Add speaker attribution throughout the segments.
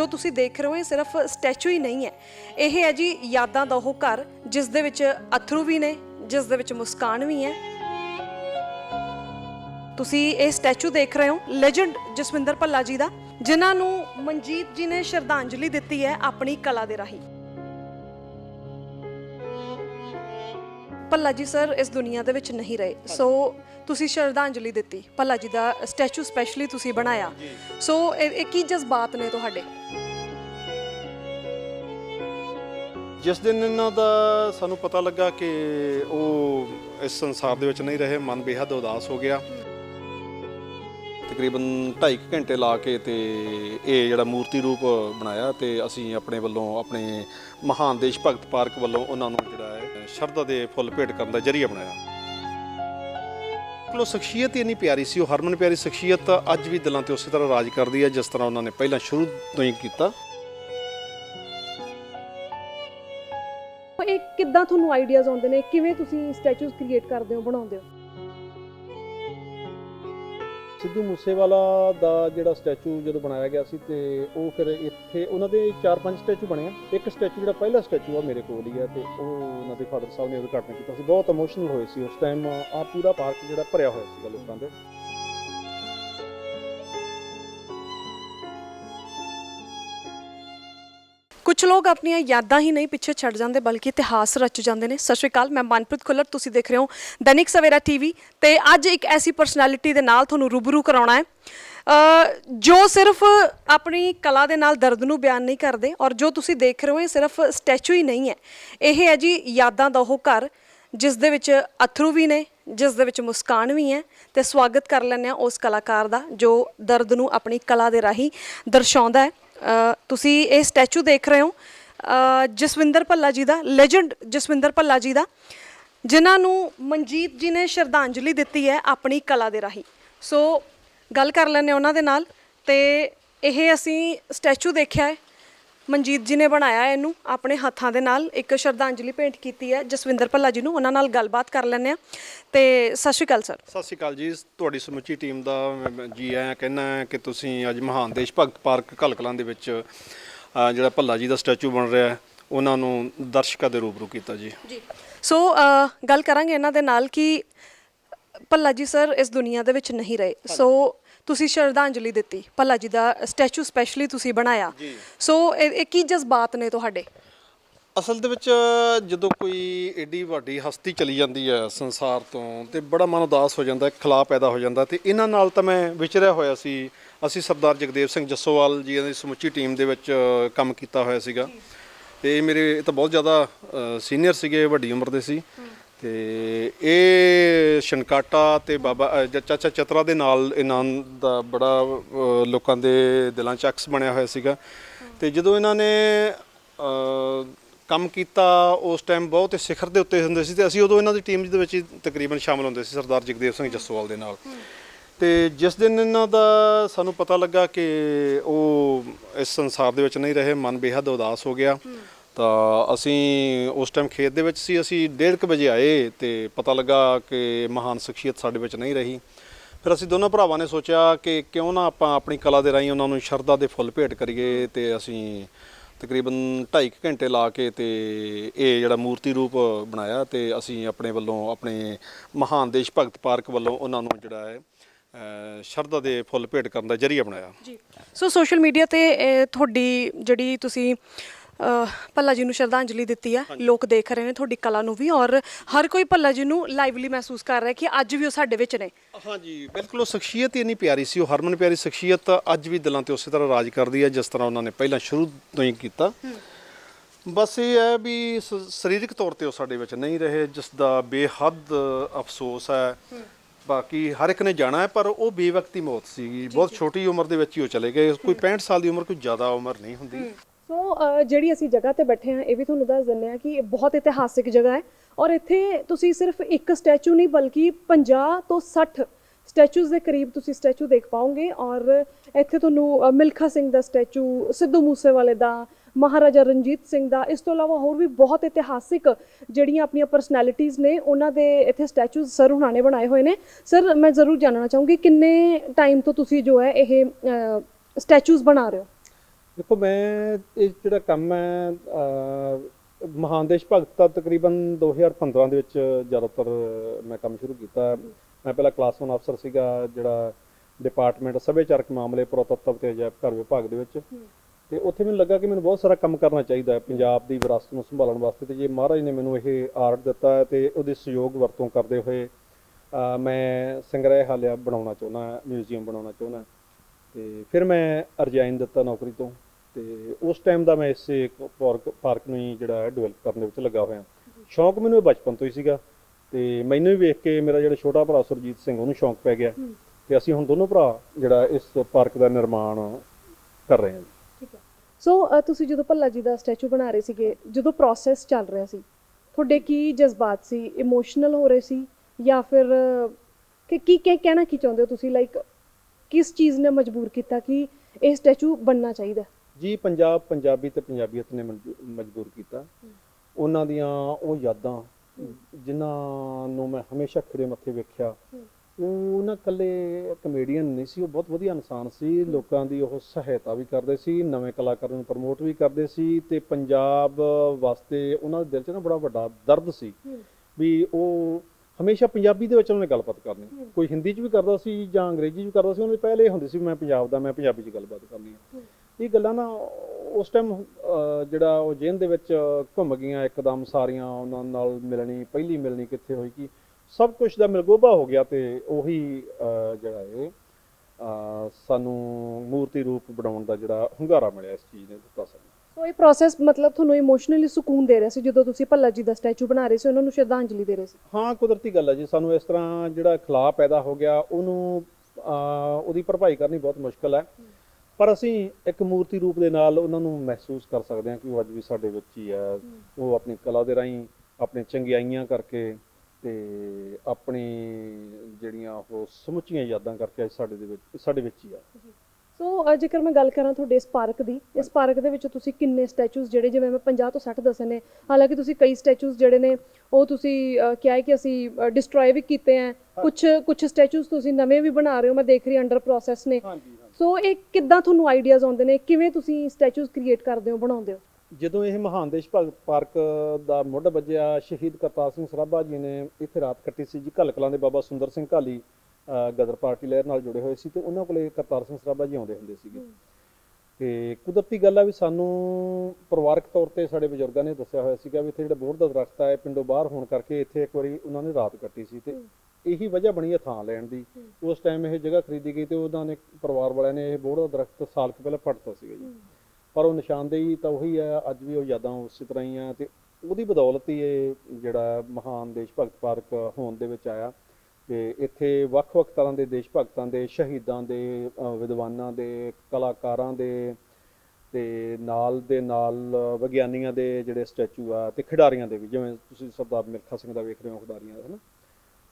Speaker 1: ਜੋ ਤੁਸੀਂ ਦੇਖ ਰਹੇ ਹੋ, ਇਹ ਸਿਰਫ ਸਟੈਚੂ ਹੀ ਨਹੀਂ ਹੈ। ਇਹ ਹੈ ਜੀ ਯਾਦਾਂ ਦਾ ਉਹ ਘਰ, ਜਿਸ ਦੇ ਵਿੱਚ ਅਥਰੂ ਵੀ ਨੇ, ਜਿਸ ਦੇ ਵਿੱਚ ਮੁਸਕਾਨ ਵੀ ਹੈ। ਤੁਸੀਂ ਇਹ ਸਟੈਚੂ ਦੇਖ ਰਹੇ ਹੋ ਲੈਜੈਂਡ ਜਸਵਿੰਦਰ ਭੱਲਾ ਜੀ ਦਾ, ਜਿਨ੍ਹਾਂ ਨੂੰ ਮਨਜੀਤ ਜੀ ਨੇ ਸ਼ਰਧਾਂਜਲੀ ਦਿੱਤੀ ਹੈ ਆਪਣੀ ਕਲਾ ਦੇ ਰਾਹੀਂ। ਭੱਲਾ ਜੀ ਸਰ ਇਸ ਦੁਨੀਆ ਦੇ ਵਿੱਚ ਨਹੀਂ ਰਹੇ। ਸੋ ਤੁਸੀਂ ਸ਼ਰਧਾਂਜਲੀ ਦਿੱਤੀ। ਭੱਲਾ ਜੀ ਦਾ ਸਟੈਚੂ ਸਪੈਸ਼ਲੀ ਤੁਸੀਂ ਬਣਾਇਆ। ਸੋ ਇਹ ਇਹ ਕੀ ਜਜ਼ਬਾਤ ਨੇ ਤੁਹਾਡੇ?
Speaker 2: ਜਿਸ ਦਿਨ ਇਹਨਾਂ ਦਾ ਸਾਨੂੰ ਪਤਾ ਲੱਗਾ ਕਿ ਉਹ ਇਸ ਸੰਸਾਰ ਦੇ ਵਿੱਚ ਨਹੀਂ ਰਹੇ ਮਨ ਬੇਹੱਦ ਉਦਾਸ ਹੋ ਗਿਆ। ਤਕਰੀਬਨ 2.5 ਘੰਟੇ ਲਾ ਕੇ ਤੇ ਇਹ ਜਿਹੜਾ ਮੂਰਤੀ ਰੂਪ ਬਣਾਇਆ ਤੇ ਅਸੀਂ ਆਪਣੇ ਵੱਲੋਂ ਆਪਣੇ ਮਹਾਨ ਦੇਸ਼ ਭਗਤ ਪਾਰਕ ਵੱਲੋਂ ਉਹਨਾਂ ਨੂੰ ਜਿਹੜਾ ਸ਼ਰਧਾ ਦੇ ਫੁੱਲ ਭੇਟ ਕਰਨ ਦਾ ਜਰੀਆ ਬਣਾਇਆ। ਲੋ ਸ਼ਖਸੀਅਤ ਇੰਨੀ ਪਿਆਰੀ ਸੀ, ਉਹ ਹਰਮਨ ਪਿਆਰੀ ਸ਼ਖਸੀਅਤ ਅੱਜ ਵੀ ਦਿਲਾਂ ਤੇ ਉਸੇ ਤਰ੍ਹਾਂ ਰਾਜ ਕਰਦੀ ਹੈ, ਜਿਸ ਤਰ੍ਹਾਂ ਉਹਨਾਂ ਨੇ ਪਹਿਲਾਂ ਸ਼ੁਰੂ ਤੋਂ ਹੀ ਕੀਤਾ।
Speaker 1: ਇਹ ਕਿੱਦਾਂ ਤੁਹਾਨੂੰ ਆਈਡੀਆਜ਼ ਆਉਂਦੇ ਨੇ? ਕਿਵੇਂ ਤੁਸੀਂ ਸਟੈਚੂਜ਼ ਕ੍ਰੀਏਟ ਕਰਦੇ ਹੋ, ਬਣਾਉਂਦੇ ਹੋ?
Speaker 2: ਸਿੱਧੂ ਮੂਸੇਵਾਲਾ ਦਾ ਜਿਹੜਾ ਸਟੈਚੂ ਜਦੋਂ ਬਣਾਇਆ ਗਿਆ ਸੀ ਤੇ ਉਹ ਫਿਰ ਇੱਥੇ ਉਹਨਾਂ ਦੇ 4-5 ਸਟੈਚੂ ਬਣੇ ਆ। ਇੱਕ ਸਟੈਚੂ ਜਿਹੜਾ ਪਹਿਲਾ ਸਟੈਚੂ ਆ ਮੇਰੇ ਕੋਲ ਹੀ ਆ ਤੇ ਉਹ ਉਹਨਾਂ ਦੇ ਫਾਦਰ ਸਾਹਿਬ ਨੇ ਉਦਘਾਟਨ ਕੀਤਾ ਸੀ। ਬਹੁਤ ਇਮੋਸ਼ਨਲ ਹੋਏ ਸੀ ਉਸ ਟਾਈਮ ਆ ਪੂਰਾ ਪਾਰਕ ਜਿਹੜਾ ਭਰਿਆ ਹੋਇਆ ਸੀਗਾ ਲੋਕਾਂ ਦੇ।
Speaker 1: ਕੁਝ ਲੋਕ ਆਪਣੀਆਂ ਯਾਦਾਂ ਹੀ ਨਹੀਂ ਪਿੱਛੇ ਛੱਡ ਜਾਂਦੇ, ਬਲਕਿ ਇਤਿਹਾਸ ਰਚ ਜਾਂਦੇ ਨੇ। ਸਤਿ ਸ਼੍ਰੀ ਅਕਾਲ, ਮੈਂ ਮਨਪ੍ਰੀਤ ਖੁੱਲਰ, ਤੁਸੀਂ ਦੇਖ ਰਹੇ ਹੋ ਦੈਨਿਕ ਸਵੇਰਾ ਟੀਵੀ। ਤੇ ਅੱਜ ਇੱਕ ਐਸੀ ਪਰਸਨੈਲਿਟੀ ਦੇ ਨਾਲ ਤੁਹਾਨੂੰ ਰੂਬਰੂ ਕਰਾਉਣਾ ਹੈ। ਜੋ ਸਿਰਫ ਆਪਣੀ ਕਲਾ ਦੇ ਨਾਲ ਦਰਦ ਨੂੰ ਬਿਆਨ ਨਹੀਂ ਕਰਦੇ ਔਰ ਜੋ ਤੁਸੀਂ ਦੇਖ ਰਹੇ ਹੋ, ਇਹ ਸਿਰਫ ਸਟੈਚੂ ਹੀ ਨਹੀਂ ਹੈ। ਇਹ ਹੈ ਜੀ ਯਾਦਾਂ ਦਾ ਉਹ ਘਰ, ਜਿਸ ਦੇ ਵਿੱਚ ਅਥਰੂ ਵੀ ਨੇ, ਜਿਸ ਦੇ ਵਿੱਚ ਮੁਸਕਾਨ ਵੀ ਹੈ। ਤੇ ਸਵਾਗਤ ਕਰ ਲੈਂਦੇ ਆ ਉਸ ਕਲਾਕਾਰ ਦਾ, ਜੋ ਦਰਦ ਨੂੰ ਆਪਣੀ ਕਲਾ ਦੇ ਰਾਹੀਂ ਦਰਸਾਉਂਦਾ ਹੈ। ਤੁਸੀਂ ਇਹ ਸਟੈਚੂ ਦੇਖ ਰਹੇ ਹੋ ਜਸਵਿੰਦਰ ਭੱਲਾ ਜੀ ਦਾ ਲੈਜੈਂਡ ਜਸਵਿੰਦਰ ਭੱਲਾ ਜੀ ਦਾ, ਜਿਨ੍ਹਾਂ ਨੂੰ ਮਨਜੀਤ ਜੀ ਨੇ ਸ਼ਰਧਾਂਜਲੀ ਦਿੱਤੀ ਹੈ ਆਪਣੀ ਕਲਾ ਦੇ ਰਾਹੀਂ। ਸੋ, ਗੱਲ ਕਰ ਲੈਂਦੇ ਉਹਨਾਂ ਦੇ ਨਾਲ, ਤੇ ਇਹ ਅਸੀਂ ਸਟੈਚੂ ਦੇਖਿਆ ਹੈ। ਮਨਜੀਤ ਜੀ ਨੇ ਬਣਾਇਆ ਹੈ ਇਹਨੂੰ ਆਪਣੇ ਹੱਥਾਂ ਦੇ ਨਾਲ ਇੱਕ ਸ਼ਰਧਾਂਜਲੀ ਭੇਂਟ ਕੀਤੀ ਹੈ। ਜਸਵਿੰਦਰ ਭੱਲਾ ਜੀ ਨੂੰ ਉਹਨਾਂ ਨਾਲ ਗੱਲਬਾਤ ਕਰ ਲੈਂਦੇ ਆ ਤੇ ਸਤਿ ਸ਼੍ਰੀ ਅਕਾਲ ਸਰ।
Speaker 2: ਸਤਿ ਸ਼੍ਰੀ ਅਕਾਲ ਜੀ। ਤੁਹਾਡੀ ਸਮੁੱਚੀ ਟੀਮ ਦਾ ਜੀ ਆਇਆਂ ਕਹਿਣਾ ਹੈ ਕਿ ਤੁਸੀਂ ਅੱਜ ਮਹਾਨ ਦੇਸ਼ ਭਗਤ ਪਾਰਕ ਕਲਕਲਾਂ ਦੇ ਵਿੱਚ ਜਿਹੜਾ ਭੱਲਾ ਜੀ ਦਾ ਸਟੈਚੂ ਬਣ ਰਿਹਾ ਹੈ ਉਹਨਾਂ ਨੂੰ ਦਰਸ਼ਕਾਂ ਦੇ ਰੂਬਰੂ ਕੀਤਾ ਜੀ।
Speaker 1: ਜੀ। ਸੋ ਗੱਲ ਕਰਾਂਗੇ ਇਹਨਾਂ ਦੇ ਨਾਲ ਕਿ ਭੱਲਾ ਜੀ ਸਰ ਇਸ ਦੁਨੀਆ ਦੇ ਵਿੱਚ ਨਹੀਂ ਰਹੇ। ਸੋ ਤੁਸੀਂ ਸ਼ਰਧਾਂਜਲੀ ਦਿੱਤੀ। ਭੱਲਾ ਜੀ ਦਾ ਸਟੈਚੂ ਸਪੈਸ਼ਲੀ ਤੁਸੀਂ ਬਣਾਇਆ। ਸੋ ਇਹ ਇਹ ਕੀ ਜਜ਼ਬਾਤ ਨੇ ਤੁਹਾਡੇ?
Speaker 2: ਅਸਲ ਦੇ ਵਿੱਚ ਜਦੋਂ ਕੋਈ ਏਡੀ ਵੱਡੀ ਹਸਤੀ ਚਲੀ ਜਾਂਦੀ ਹੈ ਸੰਸਾਰ ਤੋਂ ਤੇ ਬੜਾ ਮਨ ਉਦਾਸ ਹੋ ਜਾਂਦਾ ਖਲਾ ਪੈਦਾ ਹੋ ਜਾਂਦਾ ਤੇ ਇਹਨਾਂ ਨਾਲ ਤਾਂ ਮੈਂ ਵਿਚਰਿਆ ਹੋਇਆ ਸੀ। ਅਸੀਂ ਸਰਦਾਰ ਜਗਦੇਵ ਸਿੰਘ ਜੱਸੋਵਾਲ ਜੀ ਦੀ ਸਮੁੱਚੀ ਟੀਮ ਦੇ ਵਿੱਚ ਕੰਮ ਕੀਤਾ ਹੋਇਆ ਸੀਗਾ। ਤੇ ਇਹ ਮੇਰੇ ਇਹ ਤਾਂ ਬਹੁਤ ਜ਼ਿਆਦਾ ਸੀਨੀਅਰ ਸੀਗੇ ਵੱਡੀ ਉਮਰ ਦੇ ਸੀ। ਤੇ ਇਹ ਸ਼ਨਕਾਟਾ ਤੇ ਬਾਬਾ ਅ, ਜ- ਚਾਚਾ ਚਤਰਾ ਦੇ ਨਾਲ ਇਹਨਾਂ ਦਾ ਬੜਾ ਅ, ਲੋਕਾਂ ਦੇ ਦਿਲਾਂ 'ਚ ਅਕਸ ਬਣਿਆ ਹੋਇਆ ਸੀਗਾ। ਤੇ ਜਦੋਂ ਇਹਨਾਂ ਨੇ ਅ, ਕੰਮ ਕੀਤਾ ਉਸ ਟਾਈਮ ਬਹੁਤ ਹੀ ਸਿਖਰ ਦੇ ਉੱਤੇ ਹੁੰਦੇ ਸੀ ਤੇ ਅਸੀਂ ਉਦੋਂ ਇਹਨਾਂ ਦੀ ਟੀਮ ਦੇ ਵਿੱਚ ਹੀ ਤਕਰੀਬਨ ਸ਼ਾਮਲ ਹੁੰਦੇ ਸੀ ਸਰਦਾਰ ਜਗਦੇਵ ਸਿੰਘ ਜੱਸੋਵਾਲ ਦੇ ਨਾਲ। ਤੇ ਜਿਸ ਦਿਨ ਇਹਨਾਂ ਦਾ ਸਾਨੂੰ ਪਤਾ ਲੱਗਾ ਕਿ ਉਹ ਇਸ ਸੰਸਾਰ ਦੇ ਵਿੱਚ ਨਹੀਂ ਰਹੇ ਮਨ ਬੇਹੱਦ ਉਦਾਸ ਹੋ ਗਿਆ। ਤਾਂ ਅਸੀਂ ਉਸ ਟਾਈਮ ਖੇਤ ਦੇ ਵਿੱਚ ਸੀ, ਅਸੀਂ 1:30 ਵਜੇ ਆਏ ਤੇ ਪਤਾ ਲੱਗਾ ਕਿ ਮਹਾਨ ਸ਼ਖਸੀਅਤ ਸਾਡੇ ਵਿੱਚ ਨਹੀਂ ਰਹੀ। ਫਿਰ ਅਸੀਂ ਦੋਨੋਂ ਭਰਾਵਾਂ ਨੇ ਸੋਚਿਆ ਕਿ ਕਿਉਂ ਨਾ ਆਪਾਂ ਆਪਣੀ ਕਲਾ ਦੇ ਰਾਹੀਂ ਉਹਨਾਂ ਨੂੰ ਸ਼ਰਧਾ ਦੇ ਫੁੱਲ ਭੇਟ ਕਰੀਏ ਤੇ ਅਸੀਂ ਤਕਰੀਬਨ 2.5 ਘੰਟੇ ਲਾ ਕੇ ਤੇ ਇਹ ਜਿਹੜਾ ਮੂਰਤੀ ਰੂਪ ਬਣਾਇਆ ਤੇ ਅਸੀਂ ਆਪਣੇ ਵੱਲੋਂ, ਆਪਣੇ ਮਹਾਨ ਦੇਸ਼ ਭਗਤ ਪਾਰਕ ਵੱਲੋਂ ਉਹਨਾਂ ਨੂੰ ਜਿਹੜਾ ਹੈ ਸ਼ਰਧਾ ਦੇ ਫੁੱਲ ਭੇਟ ਕਰਨ ਦਾ ਜਰੀਆ ਬਣਾਇਆ।
Speaker 1: ਜੀ। ਸੋ ਸੋਸ਼ਲ ਮੀਡੀਆ ਤੇ ਤੁਹਾਡੀ ਜਿਹੜੀ ਤੁਸੀਂ ਭੱਲਾ ਜੀ ਨੂੰ ਸ਼ਰਧਾਂਜਲੀ ਦਿੱਤੀ ਹੈ। ਲੋਕ ਦੇਖ ਰਹੇ ਨੇ ਤੁਹਾਡੀ ਕਲਾ ਨੂੰ ਵੀ ਔਰ ਹਰ ਕੋਈ ਭੱਲਾ ਜੀ ਨੂੰ ਲਾਈਵਲੀ ਮਹਿਸੂਸ ਕਰ ਰਿਹਾ ਕਿ ਅੱਜ ਵੀ ਉਹ ਸਾਡੇ ਵਿੱਚ ਨੇ।
Speaker 2: ਹਾਂਜੀ ਬਿਲਕੁਲ ਉਹ ਸ਼ਖਸੀਅਤ ਹੀ ਇੰਨੀ ਪਿਆਰੀ ਸੀ ਉਹ ਹਰਮਨ ਪਿਆਰੀ ਸ਼ਖਸੀਅਤ ਅੱਜ ਵੀ ਦਿਲਾਂ ਤੇ ਉਸੇ ਤਰ੍ਹਾਂ ਰਾਜ ਕਰਦੀ ਹੈ ਜਿਸ ਤਰ੍ਹਾਂ ਉਹਨਾਂ ਨੇ ਪਹਿਲਾਂ ਸ਼ੁਰੂ ਤੋਂ ਹੀ ਕੀਤਾ। ਬਸ ਇਹ ਹੈ ਵੀ ਸਰੀਰਕ ਤੌਰ ਤੇ ਉਹ ਸਾਡੇ ਵਿੱਚ ਨਹੀਂ ਰਹੇ ਜਿਸ ਦਾ ਬੇਹੱਦ ਅਫਸੋਸ ਹੈ। ਬਾਕੀ ਹਰ ਇੱਕ ਨੇ ਜਾਣਾ ਹੈ ਪਰ ਉਹ ਬੇਵਕਤੀ ਮੌਤ ਸੀ ਬਹੁਤ ਛੋਟੀ ਉਮਰ ਦੇ ਵਿੱਚ ਹੀ ਉਹ ਚਲੇ ਗਏ। ਕੋਈ 65 ਸਾਲ ਦੀ ਉਮਰ ਕੋਈ ਜ਼ਿਆਦਾ ਉਮਰ ਨਹੀਂ ਹੁੰਦੀ।
Speaker 1: ਸੋ ਜਿਹੜੀ ਅਸੀਂ ਜਗ੍ਹਾ ਤੇ ਬੈਠੇ ਹਾਂ, ਇਹ ਵੀ ਤੁਹਾਨੂੰ ਦੱਸ ਦਿੰਦੇ ਹਾਂ ਕਿ ਇਹ ਬਹੁਤ ਇਤਿਹਾਸਿਕ ਜਗ੍ਹਾ ਹੈ। ਔਰ ਇੱਥੇ ਤੁਸੀਂ ਸਿਰਫ ਇੱਕ ਸਟੈਚੂ ਨਹੀਂ, ਬਲਕਿ 50 ਤੋਂ 60 ਸਟੈਚੂਜ਼ ਦੇ ਕਰੀਬ ਤੁਸੀਂ ਸਟੈਚੂ ਦੇਖ ਪਾਓਗੇ। ਔਰ ਇੱਥੇ ਤੁਹਾਨੂੰ ਮਿਲਖਾ ਸਿੰਘ ਦਾ ਸਟੈਚੂ, ਸਿੱਧੂ ਮੂਸੇਵਾਲੇ ਦਾ, ਮਹਾਰਾਜਾ ਰਣਜੀਤ ਸਿੰਘ ਦਾ, ਇਸ ਤੋਂ ਇਲਾਵਾ ਹੋਰ ਵੀ ਬਹੁਤ ਇਤਿਹਾਸਿਕ ਜਿਹੜੀਆਂ ਆਪਣੀਆਂ ਪਰਸਨੈਲਿਟੀਆਂ ਨੇ, ਉਹਨਾਂ ਦੇ ਇੱਥੇ ਸਟੈਚੂਜ਼ ਸਰ ਹੁਣਾਂ ਨੇ ਬਣਾਏ ਹੋਏ ਨੇ। ਸਰ, ਮੈਂ ਜ਼ਰੂਰ ਜਾਣਨਾ ਚਾਹੂੰਗੀ ਕਿੰਨੇ ਟਾਈਮ ਤੋਂ ਤੁਸੀਂ ਜੋ ਹੈ ਇਹ ਸਟੈਚੂਜ਼ ਬਣਾ ਰਹੇ ਹੋ?
Speaker 2: ਦੇਖੋ ਮੈਂ ਇਹ ਜਿਹੜਾ ਕੰਮ ਹੈ ਅਹ, ਮਹਾਨ ਦੇਸ਼ ਭਗਤ ਦਾ ਤਕਰੀਬਨ 2015 ਦੇ ਵਿੱਚ ਜ਼ਿਆਦਾਤਰ ਮੈਂ ਕੰਮ ਸ਼ੁਰੂ ਕੀਤਾ। ਮੈਂ ਪਹਿਲਾਂ ਕਲਾਸ 1 ਅਫਸਰ ਸੀਗਾ ਜਿਹੜਾ ਡਿਪਾਰਟਮੈਂਟ ਸੱਭਿਆਚਾਰਕ ਮਾਮਲੇ ਪੁਰਾਤੱਤਵ ਤੇ ਅਜਾਇਬ ਘਰ ਵਿਭਾਗ ਦੇ ਵਿੱਚ। ਤੇ ਉੱਥੇ ਮੈਨੂੰ ਲੱਗਾ ਕਿ ਮੈਨੂੰ ਬਹੁਤ ਸਾਰਾ ਕੰਮ ਕਰਨਾ ਚਾਹੀਦਾ ਹੈ ਪੰਜਾਬ ਦੀ ਵਿਰਾਸਤ ਨੂੰ ਸੰਭਾਲਣ ਵਾਸਤੇ। ਤੇ ਜੇ ਮਹਾਰਾਜ ਨੇ ਮੈਨੂੰ ਇਹ ਆਰਟ ਦਿੱਤਾ ਹੈ ਤੇ ਉਹਦੇ ਸਹਿਯੋਗ ਵਰਤੋਂ ਕਰਦੇ ਹੋਏ ਅਹ, ਮੈਂ ਸੰਗ੍ਰਹਿ ਹਾਲਿਆ ਬਣਾਉਣਾ ਚਾਹੁੰਦਾ ਮਿਊਜ਼ੀਅਮ ਬਣਾਉਣਾ ਚਾਹੁੰਦਾ। ਤੇ ਫਿਰ ਮੈਂ ਅਰਜਾਈਨ ਦਿੱਤਾ ਨੌਕਰੀ ਤੋਂ ਤੇ ਉਸ ਟਾਈਮ ਦਾ ਮੈਂ ਇਸੇ ਪਾਰਕ ਪਾਰਕ ਨੂੰ ਹੀ ਜਿਹੜਾ ਡਿਵੈਲਪ ਕਰਨ ਦੇ ਵਿੱਚ ਲੱਗਾ ਹੋਇਆ। ਸ਼ੌਂਕ ਮੈਨੂੰ ਬਚਪਨ ਤੋਂ ਹੀ ਸੀਗਾ ਤੇ ਮੈਨੂੰ ਵੀ ਵੇਖ ਕੇ ਮੇਰਾ ਜਿਹੜਾ ਛੋਟਾ ਭਰਾ ਸੁਰਜੀਤ ਸਿੰਘ ਉਹਨੂੰ ਸ਼ੌਂਕ ਪੈ ਗਿਆ ਤੇ ਅਸੀਂ ਹੁਣ ਦੋਨੋਂ ਭਰਾ ਜਿਹੜਾ ਇਸ ਪਾਰਕ ਦਾ ਨਿਰਮਾਣ ਕਰ ਰਹੇ ਹਾਂ।
Speaker 1: ਠੀਕ ਹੈ। ਸੋ ਤੁਸੀਂ ਜਦੋਂ ਭੱਲਾ ਜੀ ਦਾ ਸਟੈਚੂ ਬਣਾ ਰਹੇ ਸੀਗੇ ਜਦੋਂ ਪ੍ਰੋਸੈਸ ਚੱਲ ਰਿਹਾ ਸੀ ਤੁਹਾਡੇ ਕੀ ਜਜ਼ਬਾਤ ਸੀ? ਇਮੋਸ਼ਨਲ ਹੋ ਰਹੇ ਸੀ ਜਾਂ ਫਿਰ ਕੀ ਕੀ ਕਹਿਣਾ ਕੀ ਚਾਹੁੰਦੇ ਹੋ ਤੁਸੀਂ? ਲਾਈਕ ਕਿਸ ਚੀਜ਼ ਨੇ ਮਜਬੂਰ ਕੀਤਾ ਕਿ ਇਹ ਸਟੈਚੂ ਬਣਨਾ ਚਾਹੀਦਾ?
Speaker 2: ਜੀ ਪੰਜਾਬ ਪੰਜਾਬੀ ਤੇ ਪੰਜਾਬੀਅਤ ਨੇ ਮਨਜੂ- ਮਜਬੂਰ ਕੀਤਾ। ਉਹਨਾਂ ਦੀਆਂ ਉਹ ਯਾਦਾਂ ਜਿਨ੍ਹਾਂ ਨੂੰ ਮੈਂ ਹਮੇਸ਼ਾ ਖਿੜੇ ਮੱਥੇ ਵੇਖਿਆ ਉਹ ਨਾ ਇਕੱਲੇ ਕਮੇਡੀਅਨ ਨਹੀਂ ਸੀ ਉਹ ਬਹੁਤ ਵਧੀਆ ਇਨਸਾਨ ਸੀ। ਲੋਕਾਂ ਦੀ ਉਹ ਸਹਾਇਤਾ ਵੀ ਕਰਦੇ ਸੀ ਨਵੇਂ ਕਲਾਕਾਰਾਂ ਨੂੰ ਪ੍ਰਮੋਟ ਵੀ ਕਰਦੇ ਸੀ ਤੇ ਪੰਜਾਬ ਵਾਸਤੇ ਉਹਨਾਂ ਦੇ ਦਿਲ 'ਚ ਨਾ ਬੜਾ ਵੱਡਾ ਦਰਦ ਸੀ ਵੀ ਉਹ ਹਮੇਸ਼ਾ ਪੰਜਾਬੀ ਦੇ ਵਿੱਚ ਉਹਨਾਂ ਨੇ ਗੱਲਬਾਤ ਕਰਨੀ। ਕੋਈ ਹਿੰਦੀ 'ਚ ਵੀ ਕਰਦਾ ਸੀ ਜਾਂ ਅੰਗਰੇਜ਼ੀ 'ਚ ਵੀ ਕਰਦਾ ਸੀ ਉਹਨਾਂ ਦੇ ਪਹਿਲੇ ਹੁੰਦੀ ਸੀ ਮੈਂ ਪੰਜਾਬ ਦਾ ਮੈਂ ਪੰਜਾਬੀ 'ਚ ਗੱਲਬਾਤ ਕਰਨੀ ਹੈ। ਇਹ ਗੱਲਾਂ ਨਾ ਉਸ ਟਾਈਮ ਜਿਹੜਾ ਉਹ ਜੇਲ੍ਹ ਦੇ ਵਿੱਚ ਘੁੰਮ ਗਈਆਂ ਇੱਕਦਮ ਸਾਰੀਆਂ ਉਹਨਾਂ ਨਾਲ ਮਿਲਣੀ ਪਹਿਲੀ ਮਿਲਣੀ ਕਿੱਥੇ ਹੋਈ ਕੀ ਸਭ ਕੁਝ ਦਾ ਮਿਲਗੋਬਾ ਹੋ ਗਿਆ ਤੇ ਉਹੀ ਜਿਹੜਾ ਇਹ ਸਾਨੂੰ ਮੂਰਤੀ ਰੂਪ ਬਣਾਉਣ ਦਾ ਜਿਹੜਾ ਹੁੰਗਾਰਾ ਮਿਲਿਆ ਇਸ ਚੀਜ਼ ਨੇ ਦਿੱਤਾ ਸਾਨੂੰ।
Speaker 1: ਸੋ ਇਹ ਪ੍ਰੋਸੈਸ ਮਤਲਬ ਤੁਹਾਨੂੰ ਇਮੋਸ਼ਨਲੀ ਸਕੂਨ ਦੇ ਰਿਹਾ ਸੀ ਜਦੋਂ ਤੁਸੀਂ ਭੱਲਾ ਜੀ ਦਾ ਸਟੈਚੂ ਬਣਾ ਰਹੇ ਸੀ ਉਹਨਾਂ ਨੂੰ ਸ਼ਰਧਾਂਜਲੀ ਦੇ ਰਹੇ ਸੀ।
Speaker 2: ਹਾਂ ਕੁਦਰਤੀ ਗੱਲ ਹੈ ਜੀ। ਸਾਨੂੰ ਇਸ ਤਰ੍ਹਾਂ ਜਿਹੜਾ ਖਿਲਾਅ ਪੈਦਾ ਹੋ ਗਿਆ ਉਹਨੂੰ ਅਹ, ਉਹਦੀ ਭਰਪਾਈ ਕਰਨੀ ਬਹੁਤ ਮੁਸ਼ਕਲ ਹੈ। ਪਰ ਅਸੀਂ ਇੱਕ ਮੂਰਤੀ ਰੂਪ ਦੇ ਨਾਲ ਉਹਨਾਂ ਨੂੰ ਮਹਿਸੂਸ ਕਰ ਸਕਦੇ ਹਾਂ ਕਿ ਉਹ ਅੱਜ ਵੀ ਸਾਡੇ ਵਿੱਚ ਹੀ ਹੈ। ਉਹ ਆਪਣੀ ਕਲਾ ਦੇ ਰਾਹੀਂ ਆਪਣੇ ਚੰਗਿਆਈਆਂ ਕਰਕੇ ਤੇ ਆਪਣੀ ਜਿਹੜੀਆਂ ਉਹ ਸਮੁੱਚੀਆਂ ਯਾਦਾਂ ਕਰਕੇ ਅੱਜ ਸਾਡੇ ਦੇ ਵਿੱਚ ਸਾਡੇ ਵਿੱਚ ਹੀ ਆ।
Speaker 1: ਸੋ ਜੇਕਰ ਮੈਂ ਗੱਲ ਕਰਾਂ ਤੁਹਾਡੇ ਇਸ ਪਾਰਕ ਦੀ ਇਸ ਪਾਰਕ ਦੇ ਵਿੱਚ ਤੁਸੀਂ ਕਿੰਨੇ ਸਟੈਚੂਜ਼ ਜਿਹੜੇ ਜਿਵੇਂ ਮੈਂ 50 ਤੋਂ 60 ਦੱਸੇ ਨੇ ਹਾਲਾਂਕਿ ਤੁਸੀਂ ਕਈ ਸਟੈਚੂਜ਼ ਜਿਹੜੇ ਨੇ ਉਹ ਤੁਸੀਂ ਕਿਹਾ ਹੈ ਕਿ ਅਸੀਂ ਡਿਸਟਰੋਏ ਵੀ ਕੀਤੇ ਹੈ। ਕੁਝ ਕੁਝ ਸਟੈਚੂਜ਼ ਤੁਸੀਂ ਨਵੇਂ ਵੀ ਬਣਾ ਰਹੇ ਹੋ ਮੈਂ ਦੇਖ ਰਹੀ ਅੰਡਰ ਪ੍ਰੋਸੈਸ ਨੇ। ਸੋ ਇਹ ਕਿੱਦਾਂ ਤੁਹਾਨੂੰ ਆਈਡੀਆਜ਼ ਆਉਂਦੇ ਨੇ? ਕਿਵੇਂ ਤੁਸੀਂ ਸਟੈਚੂਜ਼ ਕ੍ਰੀਏਟ ਕਰਦੇ ਹੋ ਬਣਾਉਂਦੇ ਹੋ?
Speaker 2: ਜਦੋਂ ਇਹ ਮਹਾਨ ਦੇਸ਼ ਭਗਤ ਪਾਰਕ ਦਾ ਮੁੱਢ ਵੱਜਿਆ ਸ਼ਹੀਦ ਕਰਤਾਰ ਸਿੰਘ ਸਰਾਭਾ ਜੀ ਨੇ ਇੱਥੇ ਰਾਤ ਕੱਟੀ ਸੀ ਜੀ ਘੱਲ ਕਲਾਂ ਦੇ ਬਾਬਾ ਸੁੰਦਰ ਸਿੰਘ ਅਹ ਗਦਰ ਪਾਰਟੀ ਲਹਿਰ ਨਾਲ ਜੁੜੇ ਹੋਏ ਸੀ ਤੇ ਉਹਨਾਂ ਕੋਲੇ ਕਰਤਾਰ ਸਿੰਘ ਸਰਾਭਾ ਜੀ ਆਉਂਦੇ ਹੁੰਦੇ ਸੀਗੇ। ਤੇ ਕੁਦਰਤੀ ਗੱਲ ਆ ਵੀ ਸਾਨੂੰ ਪਰਿਵਾਰਕ ਤੌਰ ਤੇ ਸਾਡੇ ਬਜ਼ੁਰਗਾਂ ਨੇ ਦੱਸਿਆ ਹੋਇਆ ਸੀਗਾ ਵੀ ਇੱਥੇ ਜਿਹੜਾ ਬੋਹੜ ਦਾ ਦਰਖਤ ਇਹ ਪਿੰਡੋਂ ਬਾਹਰ ਹੋਣ ਕਰਕੇ ਇੱਥੇ ਇੱਕ ਵਾਰੀ ਉਹਨਾਂ ਨੇ ਰਾਤ ਕੱਟੀ ਸੀ ਤੇ ਇਹੀ ਵਜ੍ਹਾ ਬਣੀ ਹੈ ਥਾਂ ਲੈਣ ਦੀ। ਉਸ ਟਾਈਮ ਇਹ ਜਗ੍ਹਾ ਖਰੀਦੀ ਗਈ ਤੇ ਉਹਨਾਂ ਨੇ ਪਰਿਵਾਰ ਵਾਲਿਆਂ ਨੇ ਇਹ ਬੋਹੜ ਦਾ ਦਰਖਤ ਸਾਲ ਕੁ ਪਹਿਲਾਂ ਪੱਟਤਾ ਸੀਗਾ ਜੀ। ਪਰ ਉਹ ਨਿਸ਼ਾਨਦੇਹੀ ਤਾਂ ਉਹੀ ਹੈ ਅੱਜ ਵੀ ਉਹ ਯਾਦਾਂ ਉਸੇ ਤਰ੍ਹਾਂ ਹੀ ਆ ਤੇ ਉਹਦੀ ਬਦੌਲਤ ਹੀ ਇਹ ਜਿਹੜਾ ਮਹਾਨ ਦੇਸ਼ ਭਗਤ ਪਾਰਕ ਹੋਣ ਦੇ ਵਿੱਚ ਆਇਆ। ਤੇ ਇੱਥੇ ਵੱਖ-ਵੱਖ ਤਰ੍ਹਾਂ ਦੇ ਦੇਸ਼ ਭਗਤਾਂ ਦੇ ਸ਼ਹੀਦਾਂ ਦੇ ਵਿਦਵਾਨਾਂ ਦੇ ਕਲਾਕਾਰਾਂ ਦੇ ਤੇ ਨਾਲ ਦੇ ਨਾਲ ਵਿਗਿਆਨੀਆਂ ਦੇ ਜਿਹੜੇ ਸਟੈਚੂ ਆ ਤੇ ਖਿਡਾਰੀਆਂ ਦੇ ਵੀ ਜਿਵੇਂ ਤੁਸੀਂ ਸਰਦਾਰ ਮਿਲਖਾ ਸਿੰਘ ਦਾ ਵੇਖ ਰਹੇ ਹੋ ਖਿਡਾਰੀਆਂ ਦਾ ਹਨਾ?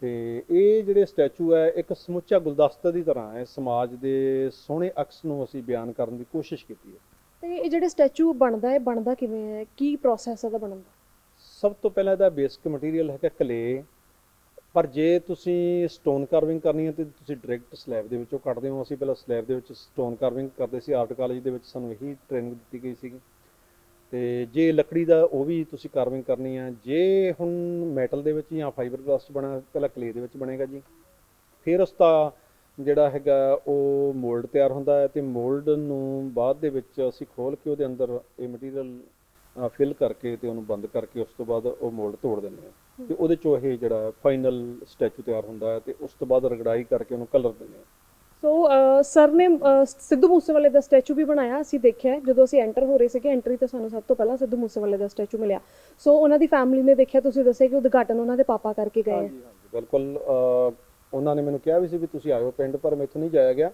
Speaker 2: ਤੇ ਇਹ ਜਿਹੜੇ ਸਟੈਚੂ ਹੈ ਇੱਕ ਸਮੁੱਚਾ ਗੁਲਦਸਤਾ ਦੀ ਤਰ੍ਹਾਂ ਹੈ ਸਮਾਜ ਦੇ ਸੋਹਣੇ ਅਕਸ ਨੂੰ ਅਸੀਂ ਬਿਆਨ ਕਰਨ ਦੀ ਕੋਸ਼ਿਸ਼ ਕੀਤੀ ਹੈ।
Speaker 1: ਤੇ ਇਹ ਜਿਹੜੇ ਸਟੈਚੂ ਬਣਦਾ ਹੈ ਬਣਦਾ ਕਿਵੇਂ ਹੈ? ਕੀ ਪ੍ਰੋਸੈਸ ਹੈ ਦਾ ਬਣਨ ਦਾ?
Speaker 2: ਸਭ ਤੋਂ ਪਹਿਲਾਂ ਇਹਦਾ ਬੇਸਿਕ ਮਟੀਰੀਅਲ ਹੈਗਾ ਕਲੇ ਪਰ ਜੇ ਤੁਸੀਂ ਸਟੋਨ ਕਾਰਵਿੰਗ ਕਰਨੀ ਹੈ ਤੇ ਤੁਸੀਂ ਡਾਇਰੈਕਟ ਸਲੈਬ ਦੇ ਵਿੱਚੋਂ ਕੱਢਦੇ ਹੋ। ਅਸੀਂ ਪਹਿਲਾਂ ਸਲੈਬ ਦੇ ਵਿੱਚ ਸਟੋਨ ਕਾਰਵਿੰਗ ਕਰਦੇ ਸੀ। ਆਰਟ ਕਾਲਜ ਦੇ ਵਿੱਚ ਸਾਨੂੰ ਇਹੀ ਟ੍ਰੇਨਿੰਗ ਦਿੱਤੀ ਗਈ ਸੀਗੀ। ਤੇ ਜੇ ਲੱਕੜੀ ਦਾ ਉਹ ਵੀ ਤੁਸੀਂ ਕਾਰਵਿੰਗ ਕਰਨੀ ਹੈ। ਜੇ ਹੁਣ ਮੈਟਲ ਦੇ ਵਿੱਚ ਜਾਂ ਫਾਈਬਰ ਗਲਾਸ 'ਚ ਬਣਾ, ਪਹਿਲਾਂ ਕਲੇ ਦੇ ਵਿੱਚ ਬਣੇਗਾ ਜੀ। ਫਿਰ ਉਸ ਦਾ ਜਿਹੜਾ ਹੈਗਾ ਉਹ ਮੋਲਡ ਤਿਆਰ ਹੁੰਦਾ ਹੈ ਤੇ ਮੋਲਡ ਨੂੰ ਬਾਅਦ ਦੇ ਵਿੱਚ ਅਸੀਂ ਖੋਲ ਕੇ ਉਹਦੇ ਅੰਦਰ ਇਹ ਮਟੀਰੀਅਲ ਫਿਲ ਕਰਕੇ ਤੇ ਉਹਨੂੰ ਬੰਦ ਕਰਕੇ ਉਸ ਤੋਂ ਬਾਅਦ ਉਹ ਮੋਲਡ ਤੋੜ ਦਿੰਦੇ ਹਾਂ। ਤੇ ਉਹਦੇ ਚੋਂ ਇਹ ਜਿਹੜਾ ਫਾਈਨਲ ਸਟੈਚੂ ਤਿਆਰ ਹੁੰਦਾ ਹੈ ਤੇ ਉਸ ਤੋਂ ਬਾਅਦ ਰਗੜਾਈ ਕਰਕੇ ਉਹਨੂੰ ਕਲਰ ਦਿੰਦੇ ਆ
Speaker 1: ਸੋ ਸਰ ਨੇ ਸਿੱਧੂ ਮੂਸੇਵਾਲੇ ਦਾ ਸਟੈਚੂ ਵੀ ਬਣਾਇਆ ਅਸੀਂ ਦੇਖਿਆ ਜਦੋਂ ਅਸੀਂ ਐਂਟਰ ਹੋ ਰਹੇ ਸੀਗੇ ਐਂਟਰੀ ਤੇ ਸਾਨੂੰ ਸਭ ਤੋਂ ਪਹਿਲਾਂ ਸਿੱਧੂ ਮੂਸੇਵਾਲੇ ਦਾ ਸਟੈਚੂ ਮਿਲਿਆ। ਸੋ ਉਹਨਾਂ ਦੀ ਫੈਮਿਲੀ ਨੇ ਦੇਖਿਆ ਤੁਸੀਂ ਦੱਸਿਆ ਕਿ ਉਦਘਾਟਨ ਉਹਨਾਂ ਦੇ ਪਾਪਾ ਕਰਕੇ ਗਏ
Speaker 2: ਹਾਂਜੀ ਹਾਂਜੀ ਬਿਲਕੁਲ ਉਹਨਾਂ ਨੇ ਮੈਨੂੰ ਕਿਹਾ ਵੀ ਸੀ ਵੀ ਤੁਸੀਂ ਆਇਓ ਪਿੰਡ ਪਰ ਮੈਥੋਂ ਨਹੀਂ ਜਾਇਆ ਗਿਆ।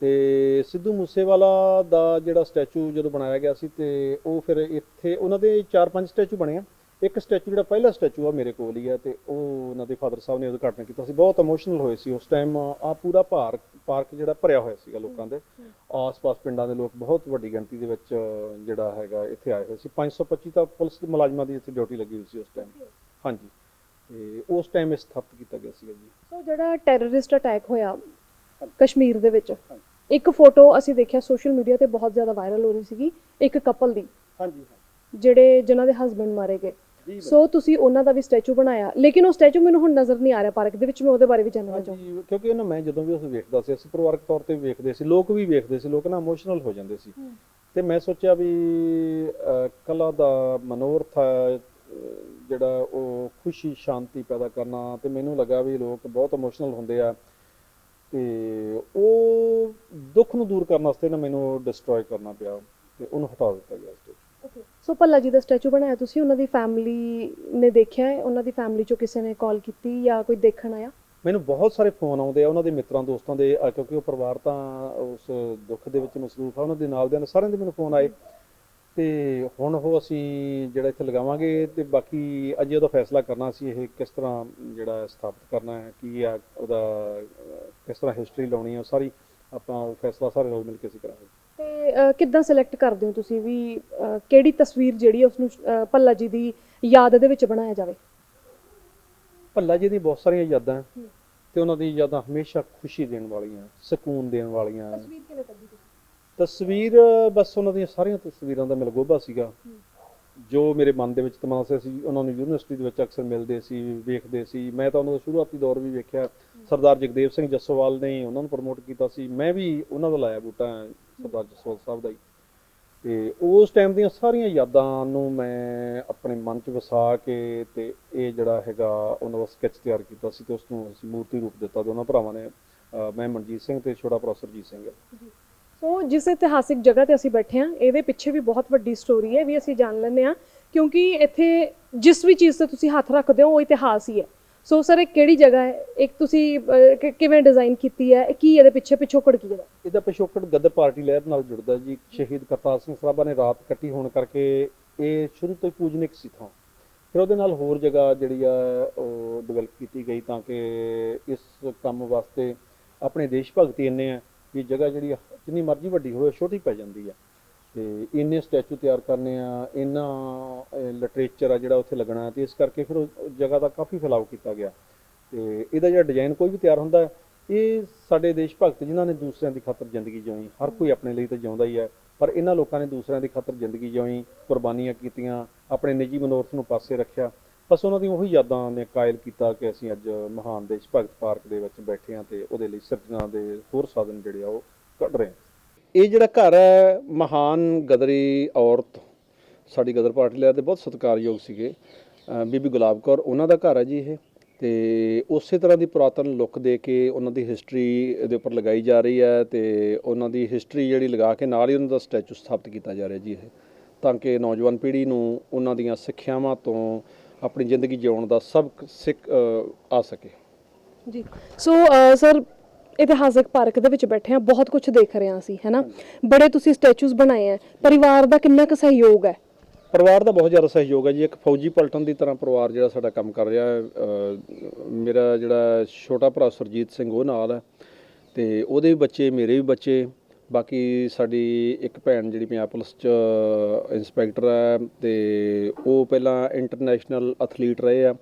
Speaker 2: ਤੇ ਸਿੱਧੂ ਮੂਸੇਵਾਲਾ ਦਾ ਜਿਹੜਾ ਸਟੈਚੂ ਜਦੋਂ ਬਣਾਇਆ ਗਿਆ ਸੀ ਤੇ ਉਹ ਫਿਰ ਇੱਥੇ ਉਹਨਾਂ ਦੇ 4-5 ਸਟੈਚੂ ਬਣੇ ਆ। ਇੱਕ ਸਟੈਚੂ ਜਿਹੜਾ ਪਹਿਲਾ ਸਟੈਚੂ ਆ ਮੇਰੇ ਕੋਲ ਹੀ ਆ ਤੇ ਉਹ ਉਹਨਾਂ ਦੇ ਫਾਦਰ ਸਾਹਿਬ ਨੇ ਉਦਘਾਟਨ ਕੀਤਾ ਸੀ। ਬਹੁਤ ਇਮੋਸ਼ਨਲ ਹੋਏ ਸੀ ਉਸ ਟਾਈਮ ਆ ਪੂਰਾ ਪਾਰਕ ਪਾਰਕ ਜਿਹੜਾ ਭਰਿਆ ਹੋਇਆ ਸੀਗਾ ਲੋਕਾਂ ਦੇ। ਆਸ-ਪਾਸ ਪਿੰਡਾਂ ਦੇ ਲੋਕ ਬਹੁਤ ਵੱਡੀ ਗਿਣਤੀ ਦੇ ਵਿੱਚ ਜਿਹੜਾ ਹੈਗਾ ਇੱਥੇ ਆਏ ਹੋਏ ਸੀ। 525 ਤਾਂ ਪੁਲਿਸ ਦੇ ਮੁਲਾਜ਼ਮਾਂ ਦੀ ਇੱਥੇ ਡਿਊਟੀ ਲੱਗੀ ਹੋਈ ਸੀ ਉਸ ਟਾਈਮ ਹਾਂਜੀ। ਤੇ ਉਸ ਟਾਈਮ ਇਹ ਸਥਾਪਿਤ ਕੀਤਾ ਗਿਆ ਸੀਗਾ ਜੀ।
Speaker 1: ਸੋ ਜਿਹੜਾ ਟੈਰਰਿਸਟ ਅਟੈਕ ਹੋਇਆ ਕਸ਼ਮੀਰ ਦੇ ਵਿੱਚ ਇੱਕ ਫੋਟੋ ਅਸੀਂ ਦੇਖਿਆ ਸੋਸ਼ਲ ਮੀਡੀਆ ਤੇ ਬਹੁਤ ਜ਼ਿਆਦਾ ਵਾਇਰਲ ਹੋ ਰਹੀ ਸੀਗੀ ਇੱਕ ਕਪਲ ਦੀ।
Speaker 3: ਹਾਂਜੀ
Speaker 1: ਜਿਹੜੇ ਜਿਨ੍ਹਾਂ ਦੇ ਹਸਬੰਡ ਮਾਰੇ ਗਏ। ਸੋ ਤੁਸੀਂ ਉਹਨਾਂ ਦਾ ਵੀ ਸਟੈਚੂ ਬਣਾਇਆ। ਲੇਕਿਨ ਉਹ ਸਟੈਚੂ ਮੈਨੂੰ ਹੁਣ ਨਜ਼ਰ ਨਹੀਂ ਆ ਰਿਹਾ ਪਾਰਕ ਦੇ ਵਿੱਚ ਮੈਂ ਉਹਦੇ ਬਾਰੇ ਵੀ ਜਾਣਨਾ ਚਾਹੁੰਦੀ।
Speaker 2: ਹਾਂਜੀ ਕਿਉਂਕਿ ਉਹਨਾਂ ਮੈਂ ਜਦੋਂ ਵੀ ਉਸ ਵੇਖਦਾ ਸੀ ਅਸੀਂ ਪਰਿਵਾਰਕ ਤੌਰ ਤੇ ਵੇਖਦੇ ਸੀ ਲੋਕ ਵੀ ਵੇਖਦੇ ਸੀ ਲੋਕ ਨਾ ਇਮੋਸ਼ਨਲ ਹੋ ਜਾਂਦੇ ਸੀ। ਤੇ ਮੈਂ ਸੋਚਿਆ ਵੀ ਕਲਾ ਦਾ ਮਨੋਰਥ ਜਿਹੜਾ ਉਹ ਖੁਸ਼ੀ ਸ਼ਾਂਤੀ ਪੈਦਾ ਕਰਨਾ ਤੇ ਮੈਨੂੰ ਲੱਗਾ ਵੀ ਲੋਕ ਬਹੁਤ ਇਮੋਸ਼ਨਲ ਹੁੰਦੇ ਆ। ਤੇ ਉਹ ਦੁੱਖ ਨੂੰ ਦੂਰ ਕਰਨ ਵਾਸਤੇ ਨਾ ਮੈਨੂੰ ਡਿਸਟਰੋਏ ਕਰਨਾ ਪਿਆ ਤੇ ਉਹਨੂੰ ਹਟਾ ਦਿੱਤਾ ਗਿਆ ਸਟੇਜ
Speaker 1: ਸੋ ਭੱਲਾ ਜੀ ਦਾ ਸਟੈਚੂ ਬਣਾਇਆ ਤੁਸੀਂ? ਉਹਨਾਂ ਦੀ ਫੈਮਿਲੀ ਨੇ ਦੇਖਿਆ ਹੈ? ਉਹਨਾਂ ਦੀ ਫੈਮਿਲੀ ਚੋਂ ਕਿਸੇ ਨੇ ਕਾਲ ਕੀਤੀ ਜਾਂ ਕੋਈ ਦੇਖਣ ਆਇਆ?
Speaker 2: ਮੈਨੂੰ ਬਹੁਤ ਸਾਰੇ ਫੋਨ ਆਉਂਦੇ ਆ ਉਹਨਾਂ ਦੇ ਮਿੱਤਰਾਂ ਦੋਸਤਾਂ ਦੇ ਅਹ ਕਿਉਂਕਿ ਉਹ ਪਰਿਵਾਰ ਤਾਂ ਉਸ ਦੁੱਖ ਦੇ ਵਿੱਚ ਮਸਰੂਫ ਆ ਉਹਨਾਂ ਦੇ ਨਾਲ ਦੇ ਸਾਰਿਆਂ ਦੇ ਮੈਨੂੰ ਫੋਨ ਆਏ। ਤੇ ਹੁਣ ਉਹ ਅਸੀਂ ਜਿਹੜਾ ਇੱਥੇ ਲਗਾਵਾਂਗੇ ਤੇ ਬਾਕੀ ਅਜੇ ਉਹਦਾ ਫੈਸਲਾ ਕਰਨਾ ਸੀ ਇਹ ਕਿਸ ਤਰ੍ਹਾਂ ਜਿਹੜਾ ਸਥਾਪਿਤ ਕਰਨਾ ਹੈ ਕੀ ਆ ਉਹਦਾ ਅਹ, ਕਿਸ ਤਰ੍ਹਾਂ ਹਿਸਟਰੀ ਲਾਉਣੀ ਹੈ ਉਹ ਸਾਰੀ ਆਪਾਂ ਫੈਸਲਾ ਸਾਰੇ ਰਲ ਮਿਲ ਕੇ ਅਸੀਂ ਕਰਾਂਗੇ।
Speaker 1: ਤੇ ਕਿੱਦਾਂ ਸਿਲੈਕਟ ਕਰਦੇ ਹੋ ਤੁਸੀਂ ਵੀ ਕਿਹੜੀ ਤਸਵੀਰ ਜਿਹੜੀ ਉਸ ਨੂੰ ਭੱਲਾ ਜੀ ਦੀ ਯਾਦ ਦੇ ਵਿੱਚ ਬਣਾਇਆ ਜਾਵੇ?
Speaker 2: ਭੱਲਾ ਜੀ ਦੀ ਬਹੁਤ ਸਾਰੀਆਂ ਯਾਦਾਂ ਤੇ ਉਹਨਾਂ ਦੀ ਯਾਦਾਂ ਹਮੇਸ਼ਾ ਖੁਸ਼ੀ ਦੇਣ ਵਾਲੀਆਂ ਸਕੂਨ ਦੇਣ ਵਾਲੀਆਂ
Speaker 1: ਤਸਵੀਰ ਕਿਵੇਂ ਕੱਢੀ ਤੁਸੀਂ?
Speaker 2: ਤਸਵੀਰ ਬਸ ਉਹਨਾਂ ਦੀਆਂ ਸਾਰੀਆਂ ਤਸਵੀਰਾਂ ਦਾ ਮਿਲਗੋਬਾ ਸੀਗਾ। ਜੋ ਮੇਰੇ ਮਨ ਦੇ ਵਿੱਚ ਤਮਾਮ ਸੀ, ਉਹਨਾਂ ਨੂੰ ਯੂਨੀਵਰਸਿਟੀ ਦੇ ਵਿੱਚ ਅਕਸਰ ਮਿਲਦੇ ਸੀ, ਵੇਖਦੇ ਸੀ। ਮੈਂ ਤਾਂ ਉਹਨਾਂ ਦਾ ਸ਼ੁਰੂਆਤੀ ਦੌਰ ਵੀ ਵੇਖਿਆ। ਸਰਦਾਰ ਜਗਦੇਵ ਸਿੰਘ ਜੱਸੋਵਾਲ ਨੇ ਉਹਨਾਂ ਨੂੰ ਪ੍ਰਮੋਟ ਕੀਤਾ ਸੀ। ਮੈਂ ਵੀ ਉਹਨਾਂ ਦਾ ਲਾਇਆ ਬੂਟਾ, ਸਰਦਾਰ ਜੱਸੋਵਾਲ ਸਾਹਿਬ ਦਾ ਹੀ। ਤੇ ਉਸ ਟਾਈਮ ਦੀਆਂ ਸਾਰੀਆਂ ਯਾਦਾਂ ਨੂੰ ਮੈਂ ਆਪਣੇ ਮਨ 'ਚ ਵਸਾ ਕੇ ਤੇ ਇਹ ਜਿਹੜਾ ਹੈਗਾ, ਉਹਨਾਂ ਦਾ ਸਕੈਚ ਤਿਆਰ ਕੀਤਾ ਸੀ ਤੇ ਉਸ ਨੂੰ ਅਸੀਂ ਮੂਰਤੀ ਰੂਪ ਦਿੱਤਾ ਦੋਨਾਂ ਭਰਾਵਾਂ ਨੇ ਮੈਂ ਮਨਜੀਤ ਸਿੰਘ ਤੇ ਛੋਟਾ ਭਰਾ ਸਰਜੀਤ ਸਿੰਘ
Speaker 1: ਸੋ ਜਿਸ ਇਤਿਹਾਸਿਕ ਜਗ੍ਹਾ ਤੇ ਅਸੀਂ ਬੈਠੇ ਹਾਂ ਇਹਦੇ ਪਿੱਛੇ ਵੀ ਬਹੁਤ ਵੱਡੀ ਸਟੋਰੀ ਹੈ ਵੀ ਅਸੀਂ ਜਾਣ ਲੈਂਦੇ ਹਾਂ ਕਿਉਂਕਿ ਇੱਥੇ ਜਿਸ ਵੀ ਚੀਜ਼ ਤੇ ਤੁਸੀਂ ਹੱਥ ਰੱਖਦੇ ਹੋ ਉਹ ਇਤਿਹਾਸ ਹੀ ਹੈ। ਸੋ ਸਰ ਇਹ ਕਿਹੜੀ ਜਗ੍ਹਾ ਹੈ? ਇੱਕ ਤੁਸੀਂ ਅਹ, ਕਿ- ਕਿਵੇਂ ਡਿਜ਼ਾਈਨ ਕੀਤੀ ਹੈ? ਕੀ ਇਹਦੇ ਪਿੱਛੇ ਪਿਛੋਕੜ ਕੀ ਹੈ?
Speaker 2: ਇਹਦਾ ਪਿਛੋਕੜ ਗਦਰ ਪਾਰਟੀ ਲਹਿਰ ਨਾਲ ਜੁੜਦਾ ਜੀ। ਸ਼ਹੀਦ ਕਰਤਾਰ ਸਿੰਘ ਸਰਾਭਾ ਨੇ ਰਾਤ ਕੱਟੀ ਹੋਣ ਕਰਕੇ ਇਹ ਸ਼ੁਰੂ ਤੋਂ ਹੀ ਪੂਜਨਿਕ ਸੀ ਥਾਂ। ਫਿਰ ਉਹਦੇ ਨਾਲ ਹੋਰ ਜਗ੍ਹਾ ਜਿਹੜੀ ਆ ਉਹ ਡਿਵੈਲਪ ਕੀਤੀ ਗਈ ਤਾਂ ਕਿ ਇਸ ਕੰਮ ਵਾਸਤੇ ਆਪਣੇ ਦੇਸ਼ ਭਗਤੀ ਇੰਨੇ ਆ। ਵੀ ਜਗ੍ਹਾ ਜਿਹੜੀ ਆ, ਜਿੰਨੀ ਮਰਜ਼ੀ ਵੱਡੀ ਹੋਵੇ ਛੋਟੀ ਪੈ ਜਾਂਦੀ ਆ। ਤੇ ਇੰਨੇ ਸਟੈਚੂ ਤਿਆਰ ਕਰਨੇ ਆ ਇੰਨਾ ਲਿਟਰੇਚਰ ਆ ਜਿਹੜਾ ਉੱਥੇ ਲੱਗਣਾ ਤੇ ਇਸ ਕਰਕੇ ਫਿਰ ਉਹ ਜਗ੍ਹਾ ਦਾ ਕਾਫੀ ਫੈਲਾਅ ਕੀਤਾ ਗਿਆ। ਤੇ ਇਹਦਾ ਜਿਹੜਾ ਡਿਜ਼ਾਈਨ ਕੋਈ ਵੀ ਤਿਆਰ ਹੁੰਦਾ ਇਹ ਸਾਡੇ ਦੇਸ਼ ਭਗਤ ਜਿਨ੍ਹਾਂ ਨੇ ਦੂਸਰਿਆਂ ਦੀ ਖਾਤਰ ਜ਼ਿੰਦਗੀ ਜਿਉਈ ਹਰ ਕੋਈ ਆਪਣੇ ਲਈ ਤਾਂ ਜਿਉਂਦਾ ਹੀ ਹੈ ਪਰ ਇਹਨਾਂ ਲੋਕਾਂ ਨੇ ਦੂਸਰਿਆਂ ਦੀ ਖਾਤਰ ਜ਼ਿੰਦਗੀ ਜਿਉਈ ਕੁਰਬਾਨੀਆਂ ਕੀਤੀਆਂ ਆਪਣੇ ਨਿੱਜੀ ਮਨੋਰਥ ਨੂੰ ਪਾਸੇ ਰੱਖਿਆ। ਬਸ ਉਹਨਾਂ ਦੀ ਉਹੀ ਯਾਦਾਂ ਨੇ ਕਾਇਲ ਕੀਤਾ ਕਿ ਅਸੀਂ ਅੱਜ ਮਹਾਨ ਦੇਸ਼ ਭਗਤ ਪਾਰਕ ਦੇ ਵਿੱਚ ਬੈਠੇ ਹਾਂ ਤੇ ਉਹਦੇ ਲਈ ਸਿਰਜਣਾ ਦੇ ਹੋਰ ਸਾਧਨ ਜਿਹੜੇ ਆ ਉਹ ਕੱਢ ਰਹੇ ਹਾਂ। ਇਹ ਜਿਹੜਾ ਘਰ ਹੈ, ਮਹਾਨ ਗਦਰੀ ਔਰਤ, ਸਾਡੀ ਗਦਰ ਪਾਰਟੀ ਲਿਆ ਤੇ ਬਹੁਤ ਸਤਿਕਾਰਯੋਗ ਸੀਗੇ। ਬੀਬੀ ਗੁਲਾਬ ਕੌਰ, ਉਹਨਾਂ ਦਾ ਘਰ ਹੈ ਜੀ ਇਹ। ਤੇ ਉਸੇ ਤਰ੍ਹਾਂ ਦੀ ਪੁਰਾਤਨ ਲੁੱਕ ਦੇ ਕੇ ਉਹਨਾਂ ਦੀ ਹਿਸਟਰੀ ਦੇ ਉੱਪਰ ਲਗਾਈ ਜਾ ਰਹੀ ਹੈ ਤੇ ਉਹਨਾਂ ਦੀ ਹਿਸਟਰੀ ਜਿਹੜੀ ਲਗਾ ਕੇ ਨਾਲ ਹੀ ਉਹਨਾਂ ਦਾ ਸਟੈਚੂ ਸਥਾਪਿਤ ਕੀਤਾ ਜਾ ਰਿਹਾ ਜੀ ਇਹ। ਤਾਂ ਕਿ ਨੌਜਵਾਨ ਪੀੜ੍ਹੀ ਨੂੰ ਉਹਨਾਂ ਦੀਆਂ ਸਿੱਖਿਆਵਾਂ ਤੋਂ ਆਪਣੀ ਜ਼ਿੰਦਗੀ ਜਿਉਣ ਦਾ ਸਬਕ ਸਿੱਖ ਆ ਸਕੇ।
Speaker 1: ਜੀ। ਸੋ ਸਰ ਇਤਿਹਾਸਿਕ ਪਾਰਕ ਦੇ ਵਿੱਚ ਬੈਠੇ ਹਾਂ ਬਹੁਤ ਕੁਝ ਦੇਖ ਰਹੇ ਹਾਂ ਅਸੀਂ ਹੈਨਾ? ਬੜੇ ਤੁਸੀਂ ਸਟੈਚੂਜ਼ ਬਣਾਏ ਆ ਪਰਿਵਾਰ ਦਾ ਕਿੰਨਾ ਕੁ ਸਹਿਯੋਗ ਹੈ?
Speaker 2: ਪਰਿਵਾਰ ਦਾ ਬਹੁਤ ਜ਼ਿਆਦਾ ਸਹਿਯੋਗ ਹੈ ਜੀ। ਇੱਕ ਫੌਜੀ ਪਲਟਨ ਦੀ ਤਰ੍ਹਾਂ ਪਰਿਵਾਰ ਜਿਹੜਾ ਸਾਡਾ ਕੰਮ ਕਰ ਰਿਹਾ ਮੇਰਾ ਜਿਹੜਾ ਛੋਟਾ ਭਰਾ ਸੁਰਜੀਤ ਸਿੰਘ ਉਹ ਨਾਲ ਹੈ। ਤੇ ਉਹਦੇ ਵੀ ਬੱਚੇ ਮੇਰੇ ਵੀ ਬੱਚੇ। ਬਾਕੀ ਸਾਡੀ ਇੱਕ ਭੈਣ ਜਿਹੜੀ ਪੰਜਾਬ ਪੁਲਿਸ ਚ ਇੰਸਪੈਕਟਰ ਹੈ ਤੇ ਉਹ ਪਹਿਲਾਂ ਇੰਟਰਨੈਸ਼ਨਲ ਐਥਲੀਟ ਰਹੇ ਆ।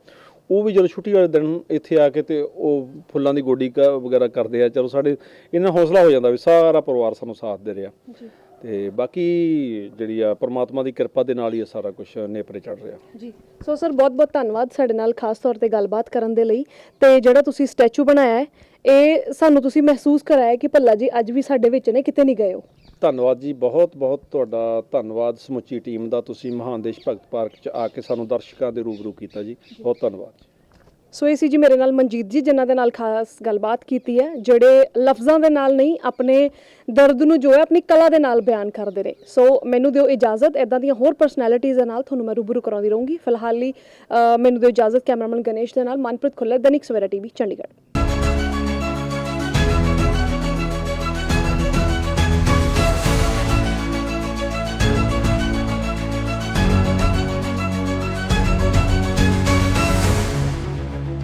Speaker 2: ਉਹ ਵੀ ਜਦੋਂ ਛੁੱਟੀ ਵਾਲੇ ਦਿਨ ਇੱਥੇ ਆ ਕੇ ਤੇ ਉਹ ਫੁੱਲਾਂ ਦੀ ਗੋਡੀ ਵਗੈਰਾ ਕਰਦੇ ਆ। ਚਲੋ ਸਾਡੇ ਇਹਨਾਂ ਹੌਸਲਾ ਹੋ ਜਾਂਦਾ ਵੀ ਸਾਰਾ ਪਰਿਵਾਰ ਸਾਨੂੰ ਸਾਥ ਦੇ ਰਿਹਾ।
Speaker 1: ਜੀ।
Speaker 2: ਤੇ ਬਾਕੀ ਜਿਹੜੀ ਆ ਪ੍ਰਮਾਤਮਾ ਦੀ ਕਿਰਪਾ ਦੇ ਨਾਲ ਹੀ ਇਹ ਸਾਰਾ ਕੁਝ ਨੇਪਰੇ ਚੜ ਰਿਹਾ।
Speaker 1: ਜੀ। ਸੋ ਸਰ ਬਹੁਤ ਬਹੁਤ ਧੰਨਵਾਦ ਸਾਡੇ ਨਾਲ ਖਾਸ ਤੌਰ ਤੇ ਗੱਲਬਾਤ ਕਰਨ ਦੇ ਲਈ। ਤੇ ਜਿਹੜਾ ਤੁਸੀਂ ਸਟੈਚੂ ਬਣਾਇਆ ਹੈ ਇਹ ਸਾਨੂੰ ਤੁਸੀਂ ਮਹਿਸੂਸ ਕਰਾਇਆ ਕਿ ਭੱਲਾ ਜੀ ਅੱਜ ਵੀ ਸਾਡੇ ਵਿੱਚ ਨੇ ਕਿਤੇ ਨਹੀਂ ਗਏ ਹੋ
Speaker 2: ਧੰਨਵਾਦ ਜੀ ਬਹੁਤ ਬਹੁਤ ਤੁਹਾਡਾ ਧੰਨਵਾਦ ਸਮੁੱਚੀ ਟੀਮ ਦਾ ਤੁਸੀਂ ਮਹਾਨ ਦੇਸ਼ ਭਗਤ ਪਾਰਕ 'ਚ ਆ ਕੇ ਸਾਨੂੰ ਦਰਸ਼ਕਾਂ ਦੇ ਰੂਬਰੂ ਕੀਤਾ ਜੀ। ਬਹੁਤ ਧੰਨਵਾਦ ਜੀ।
Speaker 1: ਸੋ ਇਹ ਸੀ ਜੀ ਮੇਰੇ ਨਾਲ ਮਨਜੀਤ ਜੀ ਜਿਨ੍ਹਾਂ ਦੇ ਨਾਲ ਖਾਸ ਗੱਲਬਾਤ ਕੀਤੀ ਹੈ ਜਿਹੜੇ ਲਫ਼ਜ਼ਾਂ ਦੇ ਨਾਲ ਨਹੀਂ ਆਪਣੇ ਦਰਦ ਨੂੰ ਜੋ ਹੈ ਆਪਣੀ ਕਲਾ ਦੇ ਨਾਲ ਬਿਆਨ ਕਰਦੇ ਨੇ ਸੋ ਮੈਨੂੰ ਦਿਓ ਇਜਾਜ਼ਤ ਇਦਾਂ ਦੀਆਂ ਹੋਰ ਪਰਸਨੈਲਿਟੀਜ਼ ਦੇ ਨਾਲ ਤੁਹਾਨੂੰ ਮੈਂ ਰੂਬਰੂ ਕਰਾਉਂਦੀ ਰਹੂੰਗੀ। ਫਿਲਹਾਲ ਲਈ ਮੈਨੂੰ ਦਿਓ ਇਜਾਜ਼ਤ ਕੈਮਰਾਮੈਨ ਗਣੇਸ਼ ਦੇ ਨਾਲ ਮਨਪ੍ਰੀਤ ਖੁੱਲਰ ਦੈਨਿਕ ਸਵੇਰਾ ਟੀਵੀ ਚੰਡੀਗੜ੍ਹ।